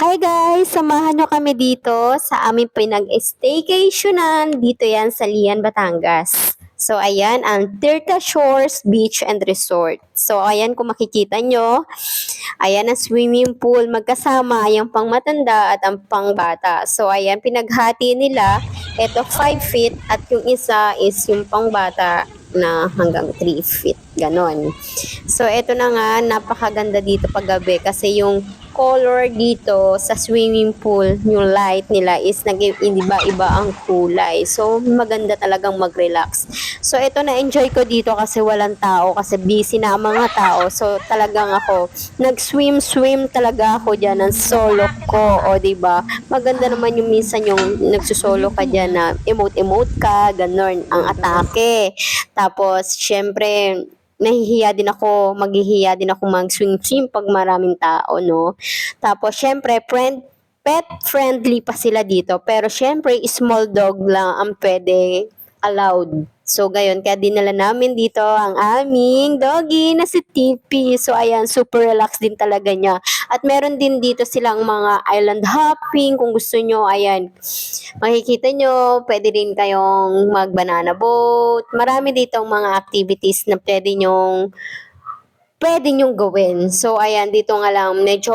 Hi guys! Samahan nyo kami dito sa aming pinag-staycationan. Dito yan sa Lian, Batangas. So ayan, ang Tirta Shores Beach and Resort. So ayan kung makikita nyo, ayan ang swimming pool magkasama, yung pang matanda at ang pang bata. So ayan, pinaghati nila, ito 5 feet at yung isa is yung pang bata na hanggang 3 feet. Ganon. So ito na nga, napakaganda dito paggabi kasi yung color dito sa swimming pool, yung light nila is nag-iba-iba ang kulay. So, maganda talagang mag-relax. So, ito na-enjoy ko dito kasi walang tao, kasi busy na ang mga tao. So, talagang ako, nag-swim-swim talaga ako dyan ng solo ko, o ba Maganda naman yung minsan yung nagsusolo ka dyan na emote-emote ka, ganon, ang atake. Tapos, syempre, nahihiya din ako, maghihiya din ako mag-swim-swim pag maraming tao, no? Tapos, syempre, friend, pet friendly pa sila dito. Pero, syempre, small dog lang ang pwede allowed. So, gayon, kaya dinala namin dito ang aming doggy na si Tippy. So, ayan, super relax din talaga niya. At meron din dito silang mga island hopping. Kung gusto nyo, ayan, makikita nyo, pwede rin kayong mag-banana boat. Marami dito mga activities na pwede nyong pwede nyong gawin. So, ayan, dito nga lang, medyo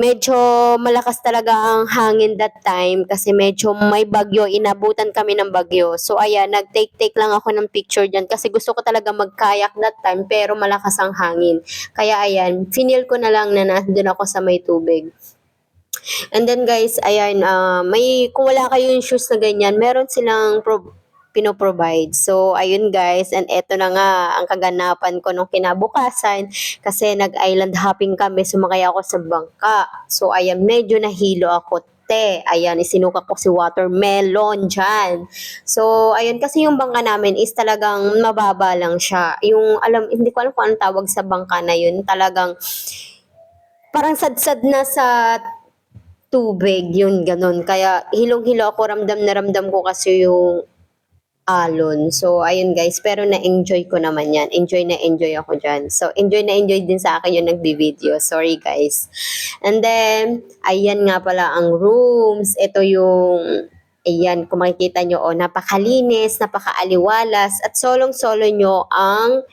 medyo malakas talaga ang hangin that time kasi medyo may bagyo, inabutan kami ng bagyo. So ayan, nag-take-take lang ako ng picture dyan kasi gusto ko talaga mag-kayak that time pero malakas ang hangin. Kaya ayan, finil ko na lang na nandun ako sa may tubig. And then guys, ayan, uh, may, kung wala kayong shoes na ganyan, meron silang pro- pinoprovide. So, ayun guys, and eto na nga ang kaganapan ko nung kinabukasan kasi nag-island hopping kami, sumakay ako sa bangka. So, ayan, medyo nahilo ako te. Ayan, isinuka ko si watermelon dyan. So, ayun, kasi yung bangka namin is talagang mababa lang siya. Yung, alam, hindi ko alam kung anong tawag sa bangka na yun. Talagang, parang sadsad na sa tubig, yun, ganun. Kaya, hilong-hilo ako, ramdam na ramdam ko kasi yung alon. So, ayun guys, pero na-enjoy ko naman yan. Enjoy na enjoy ako dyan. So, enjoy na enjoy din sa akin yung nagbi-video. Sorry guys. And then, ayan nga pala ang rooms. Ito yung, ayan, kung makikita nyo, oh, napakalinis, napakaaliwalas, at solong-solo nyo ang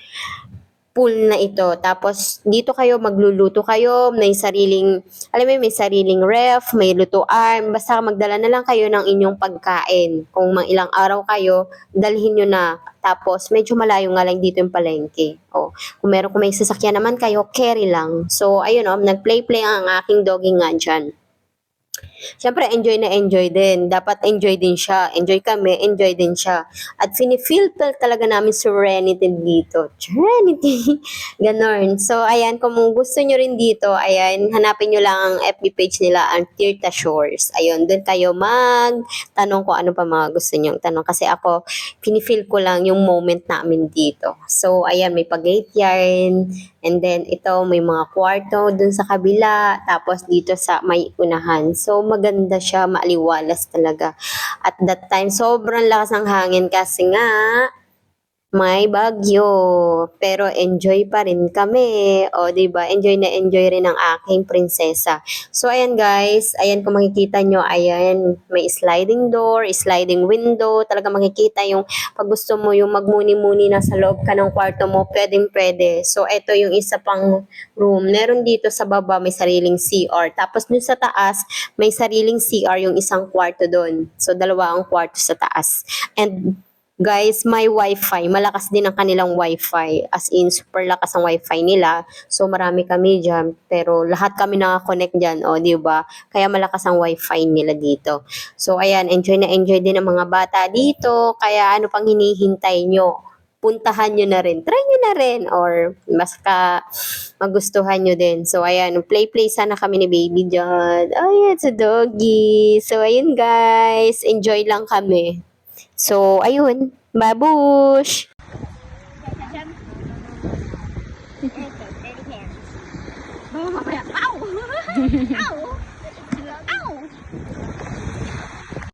pool na ito. Tapos, dito kayo magluluto kayo, may sariling, alam mo, may sariling ref, may lutuan, basta magdala na lang kayo ng inyong pagkain. Kung mga ilang araw kayo, dalhin nyo na. Tapos, medyo malayo nga lang dito yung palengke. O, kung meron kung may sasakyan naman kayo, carry lang. So, ayun o, nag-play-play ang aking doggy nga dyan. Siyempre, enjoy na enjoy din. Dapat enjoy din siya. Enjoy kami, enjoy din siya. At feel talaga namin serenity dito. Serenity. Ganon. So, ayan, kung gusto nyo rin dito, ayan, hanapin nyo lang ang FB page nila, ang Tirta Shores. Ayun, doon kayo mag tanong ko ano pa mga gusto nyo tanong. Kasi ako, pinifeel ko lang yung moment namin dito. So, ayan, may pag-gate yarn. And then, ito, may mga kwarto dun sa kabila. Tapos, dito sa may unahan. So, maganda siya, maaliwalas talaga. At that time, sobrang lakas ng hangin kasi nga, may bagyo, pero enjoy pa rin kami. O, ba? Enjoy na enjoy rin ang aking prinsesa. So ayan guys, ayan kung makikita nyo, ayan, may sliding door, sliding window. Talaga makikita yung pag gusto mo yung magmuni-muni na sa loob ka ng kwarto mo, pwedeng pwede. So ito yung isa pang room. Meron dito sa baba may sariling CR. Tapos dun sa taas, may sariling CR yung isang kwarto doon. So dalawa ang kwarto sa taas. And Guys, may wifi. Malakas din ang kanilang wifi. As in, super lakas ang wifi nila. So, marami kami dyan. Pero, lahat kami nakakonect dyan. O, di ba? Kaya malakas ang wifi nila dito. So, ayan. Enjoy na enjoy din ang mga bata dito. Kaya, ano pang hinihintay nyo? puntahan nyo na rin. Try nyo na rin. Or, mas ka magustuhan nyo din. So, ayan. Play-play sana kami ni baby dyan. Ayan, sa doggy. So, ayun guys. Enjoy lang kami. So, ayun. Babush! Ow! Ow!